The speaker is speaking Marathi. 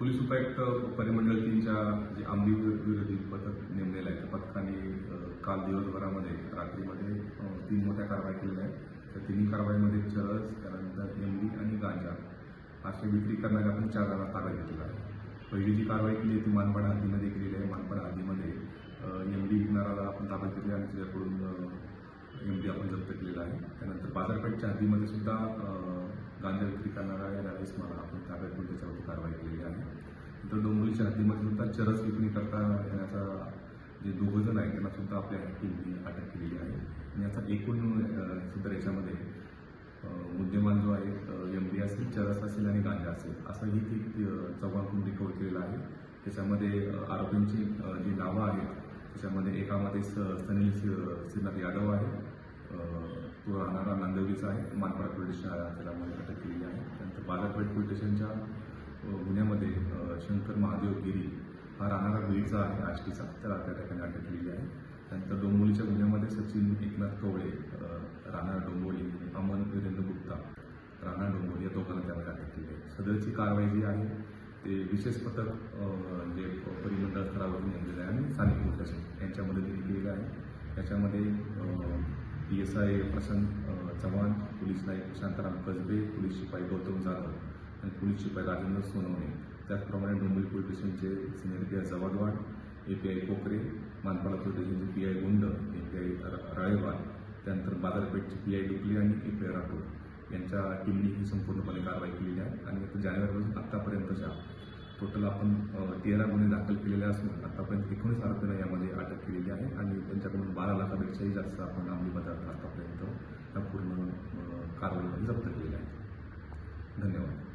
पोलीस उपायुक्त परिमंडळ तीनच्या जे आंबी विरोधी पथक नेमलेलं आहे त्या पथकाने काल दिवसभरामध्ये रात्रीमध्ये तीन मोठ्या कारवाई केलेल्या आहेत. त्या तिन्ही कारवाईमध्ये चरस त्यानंतर एमडी आणि गांजा असे विक्री करणाऱ्या आपण चार जणांना ताब्यात घेतलेला आहे. पहिली जी कारवाई केली आहे ती मानपाडा हद्दीमध्ये केलेली आहे. मानपाडा हद्दीमध्ये एमडी विकणाराला आपण ताब्यात घेतली आणि त्याच्याकडून एमडी आपण जप्त केलेला आहे. त्यानंतर बाजारपेठच्या हद्दीमध्ये सुद्धा गांजा विक्री करणारा या राजेश मला आपण ताब्यात घेऊन त्याच्यावर नंतर डोंबिवलीच्या सुद्धा चरस विक्री करता येण्याचा जे दोघं जण आहेत त्यांना सुद्धा आपल्या टीमने अटक केलेली आहे. आणि याचा एकूण सुद्धा याच्यामध्ये अ, मुद्देमाल जो आहे एम डी असेल चरस असेल आणि गांजा असेल असं ही ती चौघांकडून रिकवर केलेलं आहे. त्याच्यामध्ये आरोपींची जी नावं आहेत त्याच्यामध्ये एकामध्ये स सनील श्रीनाथ यादव आहे तो राहणारा नांदवलीचा आहे मानपाडा पोलीस स्टेशन त्याला अटक केलेली आहे. त्यानंतर बालापेठ पोलीस स्टेशनच्या शंकर महादेव गिरी हा राहणारा गिरीचा आहे आष्टीचा. त्याला त्या ठिकाणी अटक केलेली आहे. त्यानंतर डोंबोलीच्या गुन्ह्यामध्ये सचिन एकनाथ कवळे राणा डोंबोली अमन वीरेंद्र गुप्ता राणा डोंबोली या दोघांना त्यामध्ये अटक केली आहे. सदरची कारवाई जी आहे ते विशेष पथक जे म्हणजे परिमंडळ स्तरावरून नेमलेलं आहे आणि स्थानिक पोलीस यांच्यामध्ये यांच्या मदतीने केलेलं आहे. याच्यामध्ये P S I Prashant Chavan police Naik Shantaram Kasbe police शिपाई गौतम जाधव आणि पोलीस शिपाई राजेंद्र सोनवणे त्याचप्रमाणे डोंबिवली पोलीस स्टेशनचे senior P I Jawadwad A P I Kokare Manpada police स्टेशनचे P I Gund A P I राळेवाल त्यानंतर बाजारपेठचे पी आय डुकली आणि ए पी आय राठोड यांच्या टीमनी ही संपूर्णपणे कारवाई केलेली आहे आणि आता जानेवारीपासून आत्तापर्यंतच्या टोटल आपण तेरा गुन्हे दाखल केलेले असून आतापर्यंत एकोणीस आरोपींना यामध्ये अटक केलेली आहे आणि त्यांच्याकडून बारा लाखापेक्षाही जास्त आपण अंमली पदार्थ आतापर्यंत या पूर्ण कारवाईमध्ये जप्त केलेले आहे धन्यवाद